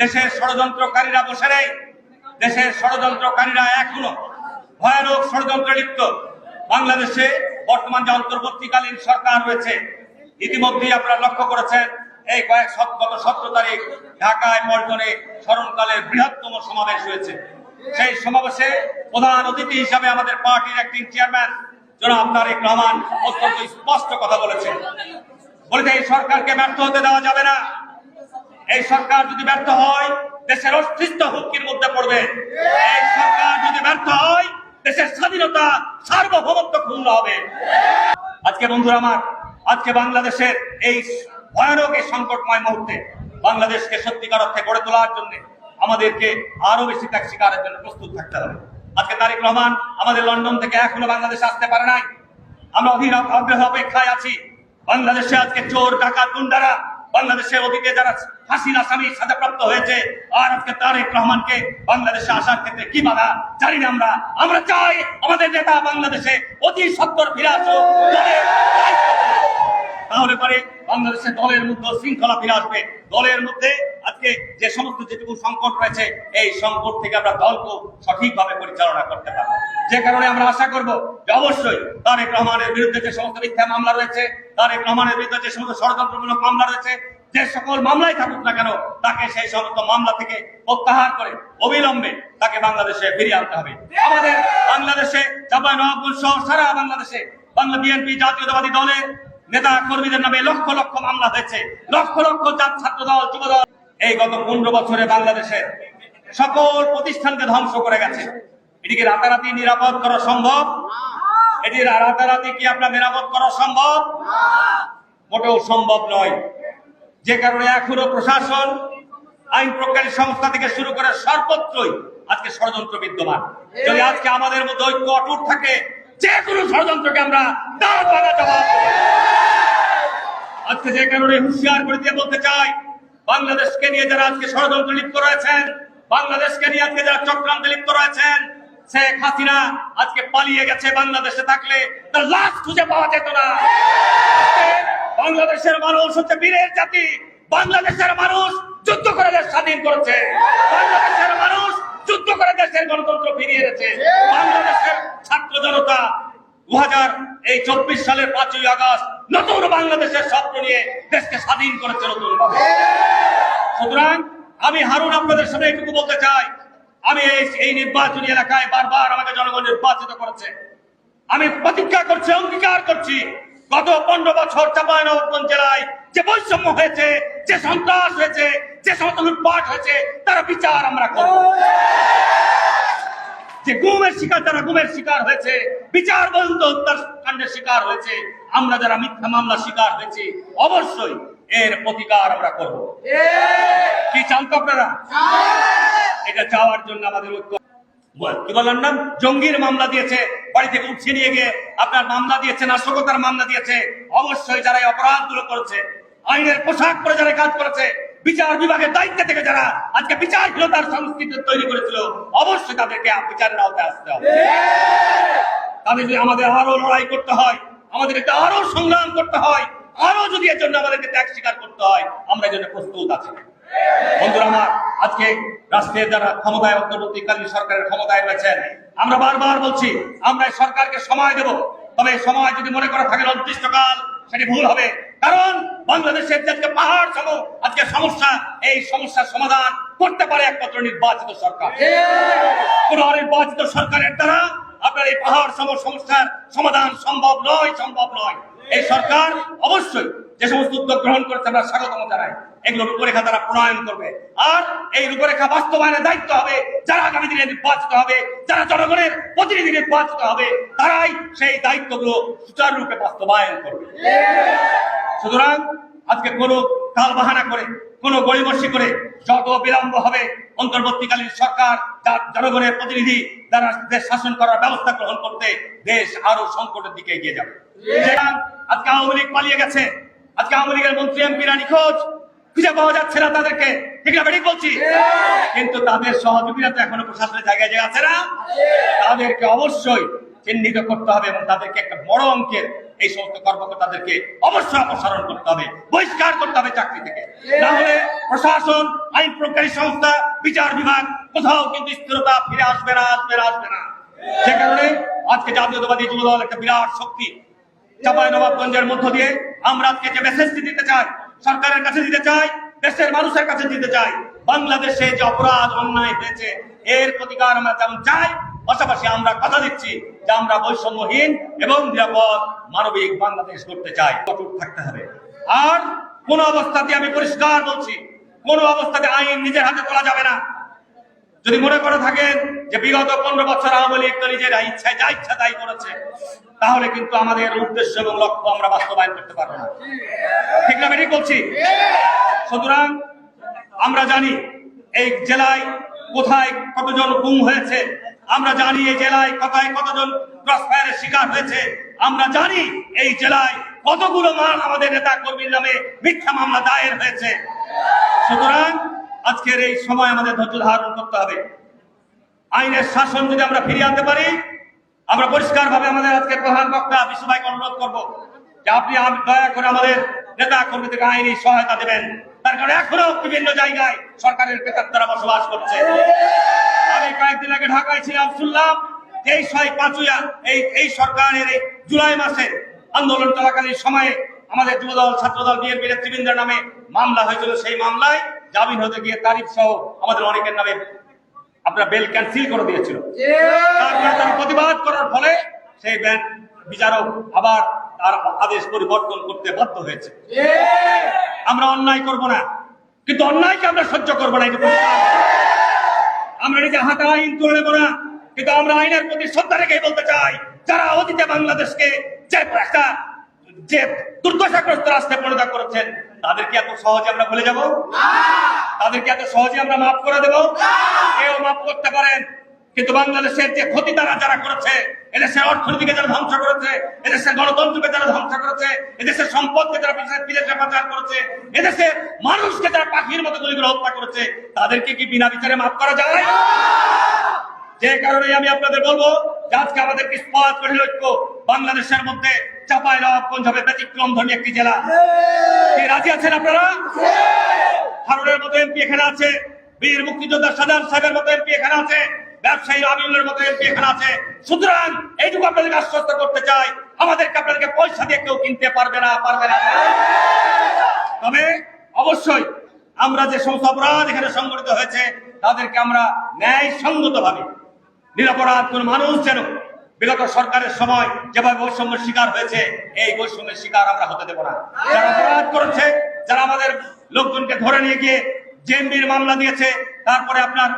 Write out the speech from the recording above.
দেশের ষড়যন্ত্রকারীরা বসে নেই। দেশের ষড়যন্ত্রকারীরা এখনও ভয়ানক ষড়যন্ত্রে লিপ্ত। বাংলাদেশে বর্তমান যে অন্তর্বর্তীকালীন সরকার রয়েছে, ইতিমধ্যেই আপনারা লক্ষ্য করেছেন, এই কয়েক গত সতেরো তারিখ ঢাকায় পল্টনে স্মরণকালের বৃহত্তম সমাবেশ হয়েছে। সেই সমাবেশে প্রধান অতিথি হিসাবে আমাদের পার্টির একটি চেয়ারম্যান, জনাব তারেক রহমান অত্যন্ত স্পষ্ট কথা বলেছেন। বলেছে এই সরকারকে ব্যর্থ হতে দেওয়া যাবে না। এই সরকার যদি ব্যর্থ হয়, দেশের অস্তিত্ব হুমকির মধ্যে পড়বে। এই সরকার যদি ব্যর্থ হয়, দেশের স্বাধীনতা সার্বভৌমত্ব ক্ষুণ্ণ হবে। আজকে বন্ধুরা আমার, আজকে বাংলাদেশের এই ভয়ানক এই সংকটময় মুহূর্তে বাংলাদেশকে সত্যিকার অর্থে গড়ে তোলার জন্য আমাদেরকে আরও বেশি ত্যাগ শিকারের জন্য প্রস্তুত থাকতে হবে। আজকে তারিক রহমান আমাদের লন্ডন থেকে এখনও বাংলাদেশে আসতে পারে নাই। আমরা অভিনব অপেক্ষায় আছি। বাংলাদেশে আজকে চোর, ডাকাত, গুন্ডারা বাংলাদেশের অতীতে যারা ফাঁসির আসামি সাজাপ্রাপ্ত হয়েছে, আর আজকে তারেক রহমানকে বাংলাদেশে আসার ক্ষেত্রে কি বাধা জানি না আমরা। আমরা চাই আমাদের নেতা বাংলাদেশে অতি সত্তর ফিরে করুক। তাহলে পরে বাংলাদেশে দলের মধ্যে শৃঙ্খলা ফিরে আসবে। দলের মধ্যে আজকে যে সমস্ত যেটুকু সংকট রয়েছে, এই সংকট থেকে আমরা দলকে সঠিকভাবে পরিচালনা করতে পারব। যে কারণে আমরা আশা করব যে অবশ্যই তারেক রহমানের বিরুদ্ধে যে সমস্ত মিথ্যা মামলা রয়েছে, তারেক রহমানের বিরুদ্ধে যে সমস্ত ষড়যন্ত্রমূলক মামলা রয়েছে, যে সকল মামলাই থাকুক না কেন, তাকে সেই সমস্ত মামলা থেকে প্রত্যাহার করে অবিলম্বে তাকে বাংলাদেশে ফিরিয়ে আনতে হবে। আমাদের বাংলাদেশে চাপাই নবাবপুর সহ সারা বাংলাদেশে বাংলা বিএনপি জাতীয়তাবাদী দলের নেতা কর্মীদের নামে লক্ষ লক্ষ মামলা হয়েছে। লক্ষ লক্ষ ছাত্র দল যুব দল এই গত পনেরো বছরে বাংলাদেশে সকল প্রতিষ্ঠানকে ধ্বংস করে গেছে। এটিকে রাতারাতি নিরাপদ করা সম্ভব? এটি রাতারাতি কি আপনার নিরাপদ করা সম্ভব? মোটেও সম্ভব নয়। যে কারণে এখনও প্রশাসন, আইন প্রকারী সংস্থা থেকে শুরু করে সর্বত্রই আজকে ষড়যন্ত্র বিদ্যমান। যদি আজকে আমাদের মধ্যে ঐক্য অটুট থাকে, যে কোনো ষড়যন্ত্রকে আমরা জবাব আজকে যে কারণে হুঁশিয়ার করে দিয়ে বলতে চাই বাংলাদেশকে নিয়ে যারা আজকে ষড়যন্ত্র লিপ্ত রয়েছেন, বাংলাদেশকে নিয়ে আজকে যারা চক্রান্তে লিপ্ত রয়েছেন, শেখ হাসিনা আজকে পালিয়ে গেছে বাংলাদেশে থাকলে তার লাশ খুঁজে পাওয়া যেত না। বাংলাদেশের মানুষ হচ্ছে বীরের জাতি, বাংলাদেশের মানুষ যুদ্ধ করে দেশ স্বাধীন করেছে। বাংলাদেশের মানুষ যুদ্ধ করে দেশের গণতন্ত্র ফিরিয়ে এনেছে। বাংলাদেশের ছাত্র জনতা দু হাজার এই চব্বিশ সালের পাঁচই আগস্ট নতুন বাংলাদেশের স্বপ্ন নিয়ে দেশকে স্বাধীন করেছে নতুন ভাবে সুতরাং আমি হারুন আপনাদের সামনে এটুকু বলতে চাই। আমি এই নির্বাচনী এলাকায় বারবার আমাকে জনগণ নির্বাচিত করেছে। আমি প্রতিজ্ঞা করছি, অঙ্গীকার করছি, গত পনেরো বছর চাপাইনবাবগঞ্জ জেলায় যে বৈষম্য হয়েছে, যে সন্ত্রাস হয়েছে, যে সমস্ত লুটপাট হয়েছে, তার বিচার আমরা করব। যে গুমের শিকার, যারা গুমের শিকার হয়েছে, বিচার বন্ধ হত্যার কাণ্ডের শিকার হয়েছে, আমরা যারা মিথ্যা মামলা শিকার হয়েছে, অবশ্যই এর প্রতিকার আমরা করব। কি চান তো আপনারা? এটা চাওয়ার জন্য আমাদের ঐক্য। কি বললাম না? জঙ্গির মামলা দিয়েছে, বাড়ি থেকে উঠিয়ে নিয়ে গিয়ে আপনার মামলা দিয়েছে, নাশকতার মামলা দিয়েছে। অবশ্যই যারা এই অপরাধগুলো করেছে, আইনের পোশাক পরে যারা কাজ করেছে, বিচার বিভাগের দায়িত্ব থেকে যারা আজকে বিচারহীনতার সংস্কৃতি তৈরি করেছিল, অবশ্যই তাদেরকে বিচারের আওতায় আসতে হবে। তাদের যদি আমাদের আরও লড়াই করতে হয় আমাদেরকে আরও সংগ্রাম করতে হয় আরও যদি এর জন্য আমাদেরকে ত্যাগ স্বীকার করতে হয়, আমরা জন্য প্রস্তুত আছি। বন্ধুরা আমার, আজকে রাষ্ট্রের যারা ক্ষমতায় অন্তর্বর্তীকালীন সরকারের ক্ষমতায় রয়েছেন, আমরা বারবার বলছি, আমরা সরকারকে সময় দেব। তবে সময় যদি মনে করা থাকে অনির্দিষ্টকাল, সেটি ভুল হবে। কারণ বাংলাদেশের আজকে পাহাড় সম আজকে সমস্যা, এই সমস্যার সমাধান করতে পারে একমাত্র নির্বাচিত সরকার। কোন অনির্বাচিত সরকারের দ্বারা আপনার এই পাহাড় সম সমস্যার সমাধান সম্ভব নয় সম্ভব নয়। এই সরকার অবশ্যই যে সমস্ত উদ্যোগ গ্রহণ করেছে, আমরা স্বাগতম জানাই। এগুলো রূপরেখা তারা প্রণয়ন করবে। আর এই রূপরেখা বাস্তবায়নের দায়িত্ব হবে যারা আগামী দিনে নির্বাচিত হবে, যারা জনগণের প্রতিনিধি নির্বাচিত হবে, তারাই সেই দায়িত্বগুলো সুচারুরূপে বাস্তবায়ন করবে। সুতরাং আজকে কোনো কাল বাহানা করে, কোনো গড়িমসি করে যত বিলম্ব হবে, অন্তর্বর্তীকালীন সরকার যার জনগণের প্রতিনিধি তারা দেশ শাসন করার ব্যবস্থা গ্রহণ করতে দেশ আরও সংকটের দিকে এগিয়ে যাবে। আজকে আওয়ামী লীগ পালিয়ে গেছে, আজকে আওয়ামী লীগের মন্ত্রী এমপিরা নিখোঁজ খুঁজে পাওয়া যাচ্ছে না তাদেরকে। ঠিক না বেঠিক বলছি? কিন্তু তাদের সহযোগীরা তো এখনও প্রশাসনের জায়গায় যে আছে না? তাদেরকে অবশ্যই চিহ্নিত করতে হবে এবং তাদেরকে একটা বড় অঙ্কের এই সমস্ত কর্মকর্তাদেরকে অবশ্যই অপসারণ করতে হবে, বহিষ্কার করতে হবে চাকরি থেকে। না হলে প্রশাসন, আইন প্রজ্ঞানী সংস্থা, বিচার বিভাগ কোথাও কিন্তু স্থিরতা ফিরে আসবে না আসবে না আসবে না। সে কারণে আজকে জাতীয়তাবাদী যুব দল একটা বিরাট শক্তি চাপাই নবাবগঞ্জের মধ্য দিয়ে আমরা আজকে যে মেসেজটি দিতে চাই, সরকারের কাছে দিতে চাই, দেশের মানুষের কাছে দিতে চাই, বাংলাদেশে যে অপরাধ অন্যায় হয়েছে, এর প্রতিকার আমরা যেমন চাই পাশাপাশি আমরা কথা দিচ্ছি যে আমরা বৈষম্যহীন এবং নিরাপদ মানবিক বাংলাদেশ করতে চাই। অটুট থাকতে হবে। আর কোন অবস্থাতে আমি পরিষ্কার বলছি, কোন অবস্থাতে আইন নিজের হাতে তোলা যাবে না। যদি মনে করে থাকেন যে বিগত পনেরো বছর আওয়ামী লীগ নিজের ইচ্ছায় যা ইচ্ছা তাই করেছে, তাহলে কিন্তু আমাদের উদ্দেশ্য এবং লক্ষ্য আমরা বাস্তবায়ন করতে পারব না। ঠিক না ঠিক বলছি? সুতরাং আমরা জানি এই জেলায় কোথায় কতজন গুম হয়েছে আমরা জানি এই জেলায় কোথায় কতজন শিকার হয়েছে। আমরা জানি এই জেলায় কতগুলো মান আমাদের নেতা কর্মীর নামে মিথ্যা মামলা দায়ের হয়েছে। সুতরাং আজকের এই সময় আমাদের ধৈর্য ধারণ করতে হবে। আইনের শাসন যদি আমরা ফিরিয়ে আনতে পারি, আমরা পরিষ্কার ভাবে আমাদের আজকের প্রধান বক্তা বিশ্বভাইকে অনুরোধ করব যে আপনি দয়া করে আমাদের নেতা কর্মীদেরকে আইনি সহায়তা দেবেন। তার কারণ এখনও বিভিন্ন জায়গায় সরকারের পেতার তারা বসবাস করছে। আমি কয়েকদিন আগে ঢাকায় ছিলাম শুনলাম এই ছয় পাঁচুয়া এই এই সরকারের এই জুলাই মাসে আন্দোলন চলাকালীন সময়ে আমাদের যুবদল ছাত্রদল বিএনপি নেতৃবৃন্দের নামে মামলা হয়েছিল। সেই মামলায় জামিন হতে গিয়ে তারিফ সহ আমাদের অনেকের নামে আপনার বেল ক্যান্সেল করে দিয়েছিল। তারপরে তারা প্রতিবাদ করার ফলে সেই ব্যাংক বিচারক আবার তার আদেশ পরিবর্তন করতে বাধ্য হয়েছে। আমরা অন্যায় করব না কিন্তু অন্যায়কে আমরা সহ্য করব না এটা পরিষ্কার। আমরা নিজে আইন তুলে নেব না কিন্তু আমরা আইনের প্রতি শ্রদ্ধা রেখে বলতে চাই যারা অতীতে বাংলাদেশকে যে একটা যে দুর্দশাগ্রস্ত রাস্তায় পরিণত করেছেন তাদেরকে এত সহজে আমরা ভুলে যাব? তাদেরকে এত সহজে আমরা মাফ করে দেব? কেউ মাফ করতে পারেন কিন্তু বাংলাদেশের যে ক্ষতি তারা যারা করেছে এদেশের অর্থনীতিকে যারা ধ্বংস করেছে এদেশের গণতন্ত্রকে যারা ধ্বংস করেছে এদেশের সম্পদকে যারা বিদেশে পাচার করেছে এদেশের মানুষকে যারা পাখির মতো গুলি করে হত্যা করেছে তাদেরকে কি বিনা বিচারে মাফ করা যায়? যে কারণে আমি আপনাদের বলব আজকে আমাদের ইস্পাত করে লক্ষ্য বাংলাদেশের মধ্যে চাপাই নবাবগঞ্জ হবে ব্যতিক্রম ধর্মী একটি জেলা। রাজি আছেন আপনারা? হারুনের মতো এমপি এখানে আছে বীর মুক্তিযোদ্ধা সাজান সাহেবের মতো এমপি এখানে আছে ব্যবসায়ী আমিনুলের মতো এমপি এখানে আছে। সুতরাং এইটুকু আপনাদেরকে আশ্বস্ত করতে চাই, আমাদেরকে আপনাদেরকে পয়সা দিয়ে কেউ কিনতে পারবে না পারবে না। তবে অবশ্যই আমরা যে সমস্ত অপরাধ এখানে সংগঠিত হয়েছে, তাদেরকে আমরা ন্যায় সঙ্গত ভাবে নিরপরাধ কোন মানুষ যেন বিগত সরকারের সময় যেভাবে বৈষম্যের শিকার হয়েছে, এই বৈষম্যের শিকার আমরা হতে দেব না। যারা অপরাধ করেছে, যারা আমাদের লোকজনকে ধরে নিয়ে গিয়ে জেএমবির মামলা দিয়েছে, তারপরে আপনার